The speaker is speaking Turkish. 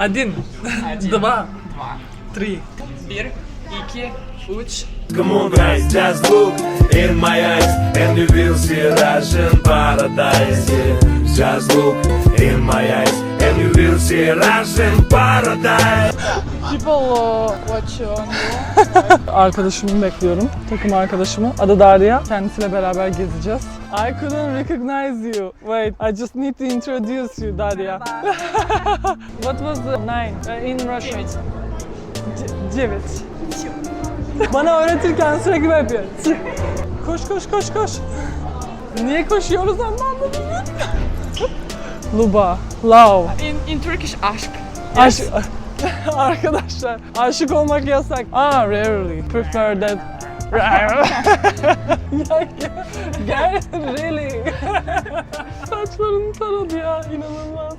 Один. Один. Два. Два. Три. Bir, iki, üç. Come on guys, just look in my eyes And you will see Russian paradise yeah. Just look in my eyes And you will see Russian paradise People uh, watch you on you. Arkadaşımı bekliyorum. Takım arkadaşımı. Adı Darya. Kendisiyle beraber gezeceğiz. I couldn't recognize you. Wait, I just need to introduce you, Darya. What was the name uh, in Russian? C- Cevit. Bana öğretirken sürekli böyle yapıyor. Koş koş koş koş. Niye koşuyoruz anlamadım. Luba, love. In, in Turkish aşk. Aşk... Arkadaşlar aşık olmak yasak. Ah rarely prefer that. Ya, gel, really. Saçlarını taradı ya inanılmaz.